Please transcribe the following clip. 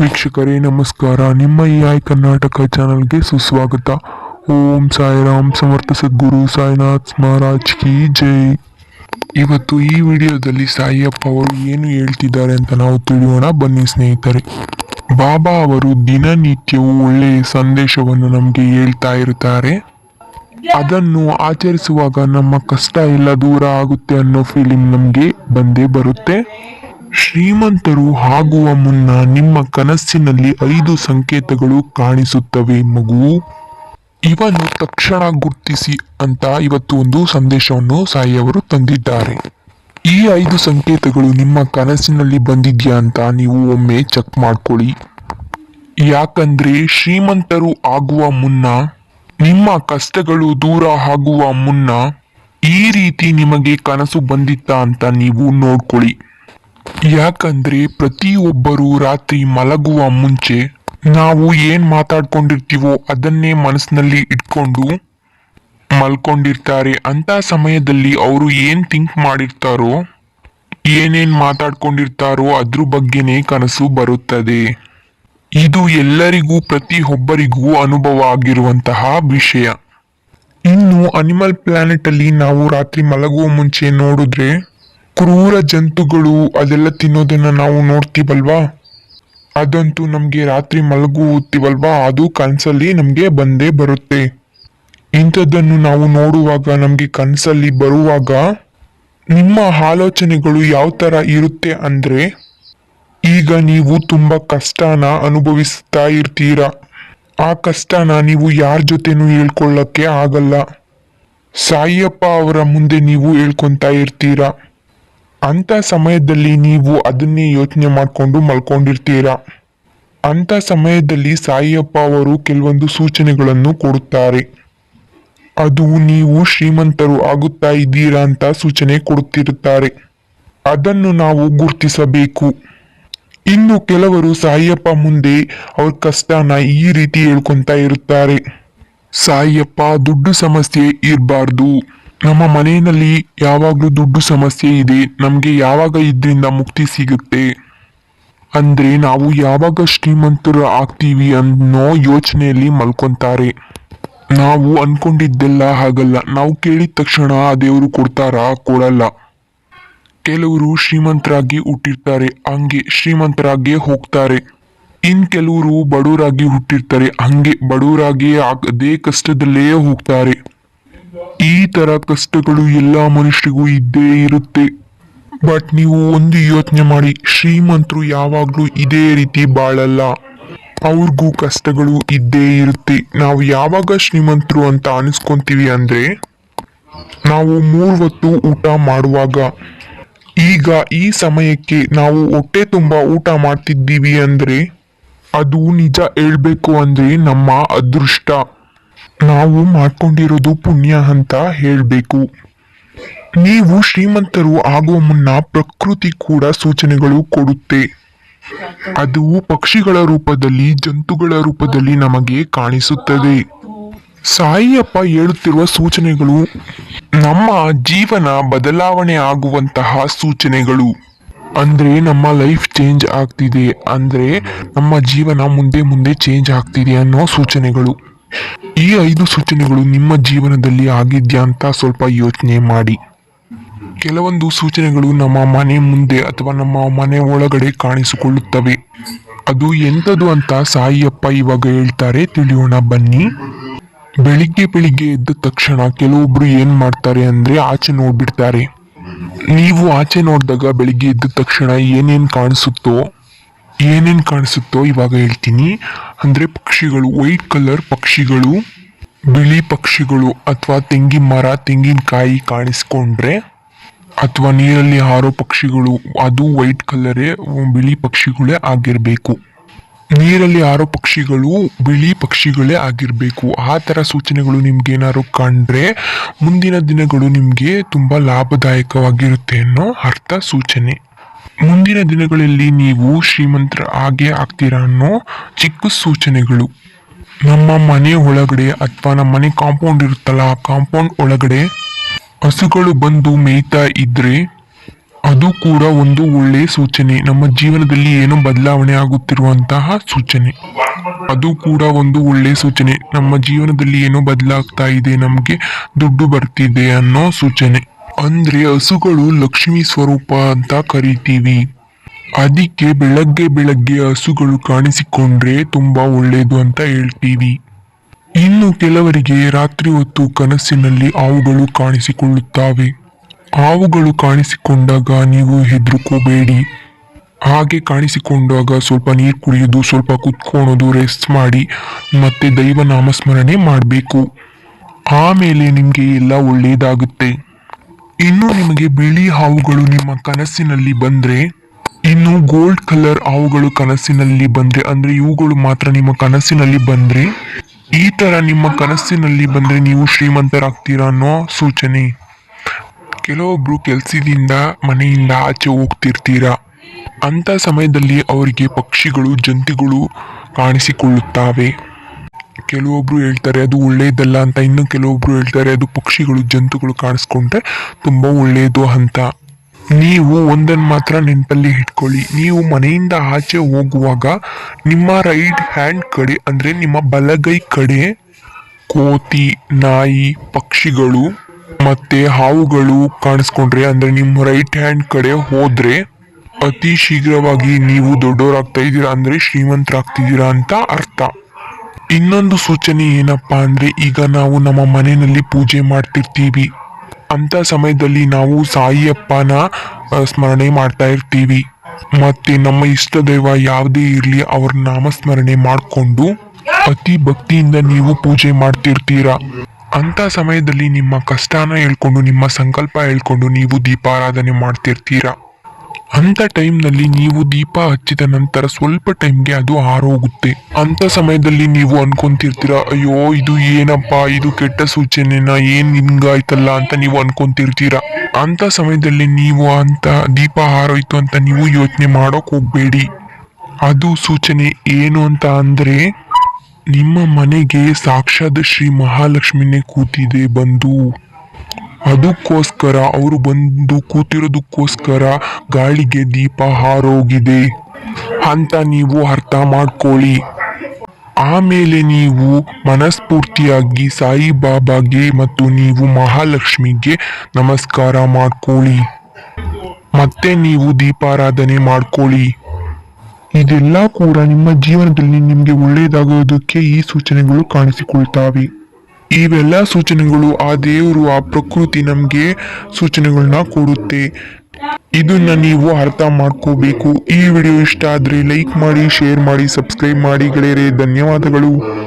ವೀಕ್ಷಕರೇ, ನಮಸ್ಕಾರ. ನಿಮ್ಮ ಈ ಐ ಕರ್ನಾಟಕ ಚಾನಲ್ಗೆ ಸುಸ್ವಾಗತ. ಓಂ ಸಾಯಿರಾಮ್ ಸಮರ್ಥ ಸದ್ಗುರು ಸಾಯಿನಾಥ್ ಮಹಾರಾಜ್ ಕಿ ಜೈ. ಇವತ್ತು ಈ ವಿಡಿಯೋದಲ್ಲಿ ಸಾಯಿಯಪ್ಪ ಅವರು ಏನು ಹೇಳ್ತಿದ್ದಾರೆ ಅಂತ ನಾವು ತಿಳಿಯೋಣ. ಬನ್ನಿ ಸ್ನೇಹಿತರೆ. ಬಾಬಾ ಅವರು ದಿನನಿತ್ಯವೂ ಒಳ್ಳೆಯ ಸಂದೇಶವನ್ನು ನಮಗೆ ಹೇಳ್ತಾ ಇರುತ್ತಾರೆ. ಅದನ್ನು ಆಚರಿಸುವಾಗ ನಮ್ಮ ಕಷ್ಟ ಎಲ್ಲ ದೂರ ಆಗುತ್ತೆ ಅನ್ನೋ ಫೀಲಿಂಗ್ ನಮಗೆ ಬಂದೇ ಬರುತ್ತೆ. ಶ್ರೀಮಂತರು ಆಗುವ ಮುನ್ನ ನಿಮ್ಮ ಕನಸಿನಲ್ಲಿ ಐದು ಸಂಕೇತಗಳು ಕಾಣಿಸುತ್ತವೆ, ಮಗು. ಇವನು ತಕ್ಷಣ ಗುರ್ತಿಸಿ ಅಂತ ಇವತ್ತು ಒಂದು ಸಂದೇಶವನ್ನು ಸಾಯಿಯವರು ತಂದಿದ್ದಾರೆ. ಈ ಐದು ಸಂಕೇತಗಳು ನಿಮ್ಮ ಕನಸಿನಲ್ಲಿ ಬಂದಿದ್ಯಾ ಅಂತ ನೀವು ಒಮ್ಮೆ ಚೆಕ್ ಮಾಡ್ಕೊಳ್ಳಿ. ಯಾಕಂದ್ರೆ ಶ್ರೀಮಂತರು ಆಗುವ ಮುನ್ನ, ನಿಮ್ಮ ಕಷ್ಟಗಳು ದೂರ ಆಗುವ ಮುನ್ನ ಈ ರೀತಿ ನಿಮಗೆ ಕನಸು ಬಂದಿತ್ತಾ ಅಂತ ನೀವು ನೋಡ್ಕೊಳ್ಳಿ. ಯಾಕಂದ್ರೆ ಪ್ರತಿಯೊಬ್ಬರು ರಾತ್ರಿ ಮಲಗುವ ಮುಂಚೆ ನಾವು ಏನ್ ಮಾತಾಡ್ಕೊಂಡಿರ್ತೀವೋ ಅದನ್ನೇ ಮನಸ್ಸಿನಲ್ಲಿ ಇಟ್ಕೊಂಡು ಮಲ್ಕೊಂಡಿರ್ತಾರೆ. ಅಂತ ಸಮಯದಲ್ಲಿ ಅವರು ಏನ್ ಥಿಂಕ್ ಮಾಡಿರ್ತಾರೋ, ಏನೇನ್ ಮಾತಾಡ್ಕೊಂಡಿರ್ತಾರೋ ಅದ್ರ ಬಗ್ಗೆನೇ ಕನಸು ಬರುತ್ತದೆ. ಇದು ಎಲ್ಲರಿಗೂ, ಪ್ರತಿಯೊಬ್ಬರಿಗೂ ಅನುಭವ ಆಗಿರುವಂತಹ ವಿಷಯ. ಇನ್ನು ಅನಿಮಲ್ ಪ್ಲಾನೆಟ್ ಅಲ್ಲಿ ನಾವು ರಾತ್ರಿ ಮಲಗುವ ಮುಂಚೆ ನೋಡಿದ್ರೆ ಕ್ರೂರ ಜಂತುಗಳು ಅದೆಲ್ಲ ತಿನ್ನೋದನ್ನ ನಾವು ನೋಡ್ತೀವಲ್ವಾ? ಅದಂತೂ ನಮಗೆ ರಾತ್ರಿ ಮಲಗುತ್ತೀವಲ್ವಾ? ಅದು ಕನಸಲ್ಲಿ ನಮಗೆ ಬಂದೇ ಬರುತ್ತೆ. ಇಂಥದ್ದನ್ನು ನಾವು ನೋಡುವಾಗ, ನಮಗೆ ಕನಸಲ್ಲಿ ಬರುವಾಗ ನಿಮ್ಮ ಆಲೋಚನೆಗಳು ಯಾವ ತರ ಇರುತ್ತೆ ಅಂದ್ರೆ, ಈಗ ನೀವು ತುಂಬಾ ಕಷ್ಟನ ಅನುಭವಿಸ್ತಾ ಇರ್ತೀರಾ? ಆ ಕಷ್ಟನ ನೀವು ಯಾರ ಜೊತೆನೂ ಹೇಳ್ಕೊಳ್ಳೋಕ್ಕೆ ಆಗಲ್ಲ. ಸಾಯಿಯಪ್ಪ ಅವರ ಮುಂದೆ ನೀವು ಹೇಳ್ಕೊತಾ ಇರ್ತೀರಾ? ಅಂತ ಸಮಯದಲ್ಲಿ ನೀವು ಅದನ್ನೇ ಯೋಚನೆ ಮಾಡಿಕೊಂಡು ಮಲ್ಕೊಂಡಿರ್ತೀರಾ? ಅಂತ ಸಮಯದಲ್ಲಿ ಸಾಯಿಯಪ್ಪ ಅವರು ಕೆಲವೊಂದು ಸೂಚನೆಗಳನ್ನು ಕೊಡುತ್ತಾರೆ. ಅದು ನೀವು ಶ್ರೀಮಂತರು ಆಗುತ್ತಾ ಇದ್ದೀರಾ ಅಂತ ಸೂಚನೆ ಕೊಡುತ್ತಿರುತ್ತಾರೆ. ಅದನ್ನು ನಾವು ಗುರುತಿಸಬೇಕು. ಇನ್ನು ಕೆಲವರು ಸಾಯಿಯಪ್ಪ ಮುಂದೆ ಅವ್ರ ಕಷ್ಟನ ಈ ರೀತಿ ಹೇಳ್ಕೊಂತ ಇರುತ್ತಾರೆ. ಸಾಯಿಯಪ್ಪ, ದುಡ್ಡು ಸಮಸ್ಯೆ ಇರಬಾರ್ದು. ನಮ್ಮ ಮನೆಯಲ್ಲಿ ಯಾವಾಗಲೂ ದುಡ್ಡು ಸಮಸ್ಯೆ ಇದೆ, ನಮಗೆ ಯಾವಾಗ ಇದರಿಂದ ಮುಕ್ತಿ ಸಿಗುತ್ತೆ? ಅಂದರೆ ನಾವು ಯಾವಾಗ ಶ್ರೀಮಂತರು ಆಗ್ತೀವಿ ಅನ್ನೋ ಯೋಚನೆಯಲ್ಲಿ ಮಲ್ಕೊಂತಾರೆ. ನಾವು ಅನ್ಕೊಂಡಿದ್ದೆಲ್ಲ ಹಾಗಲ್ಲ. ನಾವು ಕೇಳಿದ ತಕ್ಷಣ ಆ ದೇವರು ಕೊಡ್ತಾರಾ? ಕೊಡಲ್ಲ. ಕೆಲವರು ಶ್ರೀಮಂತರಾಗಿ ಹುಟ್ಟಿರ್ತಾರೆ, ಹಂಗೆ ಶ್ರೀಮಂತರಾಗಿಯೇ ಹೋಗ್ತಾರೆ. ಇನ್ ಕೆಲವರು ಬಡವರಾಗಿ ಹುಟ್ಟಿರ್ತಾರೆ, ಹಂಗೆ ಬಡವರಾಗಿಯೇ ಅದೇ ಕಷ್ಟದಲ್ಲೇ ಹೋಗ್ತಾರೆ. ಈ ತರ ಕಷ್ಟಗಳು ಎಲ್ಲ ಮನುಷ್ಯರಿಗೂ ಇದ್ದೇ ಇರುತ್ತೆ. ಬಟ್ ನೀವು ಒಂದು ಯೋಚನೆ ಮಾಡಿ, ಶ್ರೀಮಂತರು ಯಾವಾಗ್ಲೂ ಇದೇ ರೀತಿ ಬಾಳಲ್ಲ. ಅವ್ರಿಗೂ ಕಷ್ಟಗಳು ಇದ್ದೇ ಇರುತ್ತೆ. ನಾವು ಯಾವಾಗ ಶ್ರೀಮಂತರು ಅಂತ ಅನಿಸ್ಕೊಂತೀವಿ ಅಂದ್ರೆ, ನಾವು ಮೂರ್ ಹೊತ್ತು ಊಟ ಮಾಡುವಾಗ. ಈಗ ಈ ಸಮಯಕ್ಕೆ ನಾವು ಹೊಟ್ಟೆ ತುಂಬಾ ಊಟ ಮಾಡ್ತಿದ್ದೀವಿ ಅಂದ್ರೆ, ಅದು ನಿಜ ಹೇಳ್ಬೇಕು ಅಂದ್ರೆ ನಮ್ಮ ಅದೃಷ್ಟ. ನಾವು ಮಾಡ್ಕೊಂಡಿರೋದು ಪುಣ್ಯ ಅಂತ ಹೇಳಬೇಕು. ನೀವು ಶ್ರೀಮಂತರು ಆಗುವ ಮುನ್ನ ಪ್ರಕೃತಿ ಕೂಡ ಸೂಚನೆಗಳು ಕೊಡುತ್ತೆ. ಅದು ಪಕ್ಷಿಗಳ ರೂಪದಲ್ಲಿ, ಜಂತುಗಳ ರೂಪದಲ್ಲಿ ನಮಗೆ ಕಾಣಿಸುತ್ತದೆ. ಸಾಯಿಯಪ್ಪ ಹೇಳುತ್ತಿರುವ ಸೂಚನೆಗಳು ನಮ್ಮ ಜೀವನ ಬದಲಾವಣೆ ಆಗುವಂತಹ ಸೂಚನೆಗಳು. ಅಂದ್ರೆ ನಮ್ಮ ಲೈಫ್ ಚೇಂಜ್ ಆಗ್ತಿದೆ, ಅಂದ್ರೆ ನಮ್ಮ ಜೀವನ ಮುಂದೆ ಮುಂದೆ ಚೇಂಜ್ ಆಗ್ತಿದೆ ಅನ್ನೋ ಸೂಚನೆಗಳು. ಈ ಐದು ಸೂಚನೆಗಳು ನಿಮ್ಮ ಜೀವನದಲ್ಲಿ ಆಗಿದ್ಯಾ ಅಂತ ಸ್ವಲ್ಪ ಯೋಚನೆ ಮಾಡಿ. ಕೆಲವೊಂದು ಸೂಚನೆಗಳು ನಮ್ಮ ಮನೆ ಮುಂದೆ ಅಥವಾ ನಮ್ಮ ಮನೆ ಒಳಗಡೆ ಕಾಣಿಸಿಕೊಳ್ಳುತ್ತವೆ. ಅದು ಎಂಥದ್ದು ಅಂತ ಸಾಯಿಯಪ್ಪ ಇವಾಗ ಹೇಳ್ತಾರೆ, ತಿಳಿಯೋಣ ಬನ್ನಿ. ಬೆಳಿಗ್ಗೆ ಬೆಳಿಗ್ಗೆ ಎದ್ದ ತಕ್ಷಣ ಕೆಲವೊಬ್ರು ಏನ್ ಮಾಡ್ತಾರೆ ಅಂದ್ರೆ ಆಚೆ ನೋಡ್ಬಿಡ್ತಾರೆ. ನೀವು ಆಚೆ ನೋಡಿದಾಗ ಬೆಳಿಗ್ಗೆ ಎದ್ದ ತಕ್ಷಣ ಏನೇನ್ ಕಾಣಿಸುತ್ತೋ ಏನೇನ್ ಕಾಣಿಸುತ್ತೋ ಇವಾಗ ಹೇಳ್ತೀನಿ. ಅಂದ್ರೆ ಪಕ್ಷಿಗಳು ವೈಟ್ ಕಲರ್ ಪಕ್ಷಿಗಳು, ಬಿಳಿ ಪಕ್ಷಿಗಳು ಅಥವಾ ತೆಂಗಿನ ಮರ ತೆಂಗಿನಕಾಯಿ ಕಾಣಿಸ್ಕೊಂಡ್ರೆ ಅಥವಾ ನೀರಲ್ಲಿ ಹಾರೋ ಪಕ್ಷಿಗಳು, ಅದು ವೈಟ್ ಕಲರೇ ಬಿಳಿ ಪಕ್ಷಿಗಳೇ ಆಗಿರಬೇಕು. ನೀರಲ್ಲಿ ಹಾರೋ ಪಕ್ಷಿಗಳು, ಬಿಳಿ ಪಕ್ಷಿಗಳೇ ಆಗಿರಬೇಕು. ಆ ಥರ ಸೂಚನೆಗಳು ನಿಮ್ಗೆ ಏನಾದ್ರು ಕಂಡ್ರೆ ಮುಂದಿನ ದಿನಗಳು ನಿಮಗೆ ತುಂಬ ಲಾಭದಾಯಕವಾಗಿರುತ್ತೆ ಅನ್ನೋ ಅರ್ಥ ಸೂಚನೆ. ಮುಂದಿನ ದಿನಗಳಲ್ಲಿ ನೀವು ಶ್ರೀಮಂತರ ಹಾಗೆ ಆಗ್ತೀರಾ ಅನ್ನೋ ಚಿಕ್ಕ ಸೂಚನೆಗಳು. ನಮ್ಮ ಮನೆ ಒಳಗಡೆ ಅಥವಾ ನಮ್ಮ ಮನೆ ಕಾಂಪೌಂಡ್ ಇರುತ್ತಲ್ಲ, ಆ ಕಾಂಪೌಂಡ್ ಒಳಗಡೆ ಹಸುಗಳು ಬಂದು ಮೇಯ್ತಾ ಇದ್ರೆ ಅದು ಕೂಡ ಒಂದು ಒಳ್ಳೆ ಸೂಚನೆ. ನಮ್ಮ ಜೀವನದಲ್ಲಿ ಏನೋ ಬದಲಾವಣೆ ಆಗುತ್ತಿರುವಂತಹ ಸೂಚನೆ. ಅದು ಕೂಡ ಒಂದು ಒಳ್ಳೆ ಸೂಚನೆ. ನಮ್ಮ ಜೀವನದಲ್ಲಿ ಏನೋ ಬದಲಾಗ್ತಾ ಇದೆ, ನಮಗೆ ದುಡ್ಡು ಬರ್ತಿದೆ ಅನ್ನೋ ಸೂಚನೆ. ಅಂದ್ರೆ ಹಸುಗಳು ಲಕ್ಷ್ಮಿ ಸ್ವರೂಪ ಅಂತ ಕರಿತೀವಿ. ಅದಕ್ಕೆ ಬೆಳಗ್ಗೆ ಬೆಳಗ್ಗೆ ಹಸುಗಳು ಕಾಣಿಸಿಕೊಂಡ್ರೆ ತುಂಬಾ ಒಳ್ಳೇದು ಅಂತ ಹೇಳ್ತೀವಿ. ಇನ್ನು ಕೆಲವರಿಗೆ ರಾತ್ರಿ ಹೊತ್ತು ಕನಸಿನಲ್ಲಿ ಹಾವುಗಳು ಕಾಣಿಸಿಕೊಳ್ಳುತ್ತವೆ. ಹಾವುಗಳು ಕಾಣಿಸಿಕೊಂಡಾಗ ನೀವು ಹೆದರ್ಕೋಬೇಡಿ. ಹಾಗೆ ಕಾಣಿಸಿಕೊಂಡಾಗ ಸ್ವಲ್ಪ ನೀರು ಕುಡಿಯೋದು ಸ್ವಲ್ಪ ಕುತ್ಕೊಳೋದು ರೆಸ್ಟ್ ಮಾಡಿ ಮತ್ತೆ ದೈವ ನಾಮಸ್ಮರಣೆ ಮಾಡಬೇಕು. ಆಮೇಲೆ ನಿಮಗೆ ಎಲ್ಲ ಒಳ್ಳೆಯದಾಗುತ್ತೆ ಇನ್ನು ನಿಮಗೆ ಬಿಳಿ ಹಾವುಗಳು ನಿಮ್ಮ ಕನಸಿನಲ್ಲಿ ಬಂದ್ರೆ, ಇನ್ನು ಗೋಲ್ಡ್ ಕಲರ್ ಹಾವುಗಳು ಕನಸಿನಲ್ಲಿ ಬಂದ್ರೆ, ಅಂದ್ರೆ ಇವುಗಳು ಮಾತ್ರ ನಿಮ್ಮ ಕನಸಿನಲ್ಲಿ ಬಂದ್ರೆ, ಈ ತರ ನಿಮ್ಮ ಕನಸಿನಲ್ಲಿ ಬಂದ್ರೆ ನೀವು ಶ್ರೀಮಂತರಾಗ್ತೀರಾ ಅನ್ನೋ ಸೂಚನೆ. ಕೆಲವೊಬ್ರು ಕೆಲ್ಸದಿಂದ, ಮನೆಯಿಂದ ಆಚೆ ಹೋಗ್ತಿರ್ತೀರಾ? ಅಂತ ಸಮಯದಲ್ಲಿ ಅವರಿಗೆ ಪಕ್ಷಿಗಳು, ಜಂತಿಗಳು ಕಾಣಿಸಿಕೊಳ್ಳುತ್ತವೆ. ಕೆಲವೊಬ್ರು ಹೇಳ್ತಾರೆ, ಅದು ಒಳ್ಳೆಯದಲ್ಲ ಅಂತ. ಇನ್ನು ಕೆಲವೊಬ್ರು ಹೇಳ್ತಾರೆ, ಅದು ಪಕ್ಷಿಗಳು, ಜಂತುಗಳು ಕಾಣಿಸ್ಕೊಂಡ್ರೆ ತುಂಬಾ ಒಳ್ಳೆಯದು ಅಂತ. ನೀವು ಒಂದನ್ನು ಮಾತ್ರ ನೆನಪಲ್ಲಿ ಇಟ್ಕೊಳ್ಳಿ. ನೀವು ಮನೆಯಿಂದ ಆಚೆ ಹೋಗುವಾಗ ನಿಮ್ಮ ರೈಟ್ ಹ್ಯಾಂಡ್ ಕಡೆ, ಅಂದ್ರೆ ನಿಮ್ಮ ಬಲಗೈ ಕಡೆ ಕೋತಿ, ನಾಯಿ, ಪಕ್ಷಿಗಳು ಮತ್ತೆ ಹಾವುಗಳು ಕಾಣಿಸ್ಕೊಂಡ್ರೆ, ಅಂದ್ರೆ ನಿಮ್ಮ ರೈಟ್ ಹ್ಯಾಂಡ್ ಕಡೆ ಹೋದರೆ ಅತಿ ಶೀಘ್ರವಾಗಿ ನೀವು ದೊಡ್ಡವರಾಗ್ತಾ ಇದ್ದೀರಾ, ಅಂದ್ರೆ ಶ್ರೀಮಂತರಾಗ್ತಿದ್ದೀರಾ ಅಂತ ಅರ್ಥ. ಇನ್ನೊಂದು ಸೂಚನೆ ಏನಪ್ಪಾ ಅಂದ್ರೆ ಈಗ ನಾವು ನಮ್ಮ ಮನೆಯಲ್ಲಿ ಪೂಜೆ ಮಾಡ್ತಿರ್ತೀವಿ. ಅಂತ ಸಮಯದಲ್ಲಿ ನಾವು ಸಾಯಿಯಪ್ಪನ ಸ್ಮರಣೆ ಮಾಡ್ತಾ ಇರ್ತೀವಿ. ಮತ್ತೆ ನಮ್ಮ ಇಷ್ಟ ದೈವ ಯಾವುದೇ ಇರಲಿ ಅವ್ರ ನಾಮಸ್ಮರಣೆ ಮಾಡಿಕೊಂಡು ಅತಿ ಭಕ್ತಿಯಿಂದ ನೀವು ಪೂಜೆ ಮಾಡ್ತಿರ್ತೀರಾ? ಅಂತ ಸಮಯದಲ್ಲಿ ನಿಮ್ಮ ಕಷ್ಟನ ಹೇಳ್ಕೊಂಡು, ನಿಮ್ಮ ಸಂಕಲ್ಪ ಹೇಳ್ಕೊಂಡು ನೀವು ದೀಪಾರಾಧನೆ ಮಾಡ್ತಿರ್ತೀರಾ? ಅಂತ ಟೈಮ್ನಲ್ಲಿ ನೀವು ದೀಪ ಹಚ್ಚಿದ ನಂತರ ಸ್ವಲ್ಪ ಟೈಮ್ಗೆ ಅದು ಹಾರೋಗುತ್ತೆ. ಅಂತ ಸಮಯದಲ್ಲಿ ನೀವು ಅನ್ಕೊಂತಿರ್ತೀರಾ, ಅಯ್ಯೋ, ಇದು ಏನಪ್ಪಾ, ಇದು ಕೆಟ್ಟ ಸೂಚನೆನ, ಏನ್ ಹಿಂಗಾಯ್ತಲ್ಲ ಅಂತ ನೀವು ಅನ್ಕೊಂತಿರ್ತೀರಾ. ಅಂತ ಸಮಯದಲ್ಲಿ ನೀವು ಅಂತ ದೀಪ ಹಾರೋಯ್ತು ಅಂತ ನೀವು ಯೋಚನೆ ಮಾಡೋಕ್ ಹೋಗ್ಬೇಡಿ. ಅದು ಸೂಚನೆ ಏನು ಅಂತ ಅಂದ್ರೆ, ನಿಮ್ಮ ಮನೆಗೆ ಸಾಕ್ಷಾತ್ ಶ್ರೀ ಮಹಾಲಕ್ಷ್ಮಿನೇ ಕೂತಿದೆ ಬಂದು. ಅದಕ್ಕೋಸ್ಕರ ಅವರು ಬಂದು ಕೂತಿರೋದಕ್ಕೋಸ್ಕರ ಗಾಳಿಗೆ ದೀಪ ಹಾರೋಗಿದೆ. ಅಂತ ನೀವು ಅರ್ಥ ಮಾಡ್ಕೊಳ್ಳಿ. ಆಮೇಲೆ ನೀವು ಮನಸ್ಫೂರ್ತಿಯಾಗಿ ಸಾಯಿಬಾಬಾಗೆ ಮತ್ತು ನೀವು ಮಹಾಲಕ್ಷ್ಮಿಗೆ ನಮಸ್ಕಾರ ಮಾಡ್ಕೊಳ್ಳಿ. ಮತ್ತೆ ನೀವು ದೀಪಾರಾಧನೆ ಮಾಡ್ಕೊಳ್ಳಿ. ಇದೆಲ್ಲ ಕೂಡ ನಿಮ್ಮ ಜೀವನದಲ್ಲಿ ನಿಮಗೆ ಒಳ್ಳೆಯದಾಗೋದಕ್ಕೆ ಈ ಸೂಚನೆಗಳು ಕಾಣಿಸಿಕೊಳ್ತಾವೆ. ಇವೆಲ್ಲ ಸೂಚನೆಗಳು, ಆ ದೇವರು ಆ ಪ್ರಕೃತಿ ನಮಗೆ ಸೂಚನೆಗಳನ್ನ ಕೊಡುತ್ತೆ. ಇದನ್ನ ನೀವು ಅರ್ಥ ಮಾಡ್ಕೋಬೇಕು. ಈ ವಿಡಿಯೋ ಇಷ್ಟ ಆದ್ರೆ ಲೈಕ್ ಮಾಡಿ ಶೇರ್ ಮಾಡಿ ಸಬ್ಸ್ಕ್ರೈಬ್ ಮಾಡಿ, ಗೆಳೆಯರೇ. ಧನ್ಯವಾದಗಳು.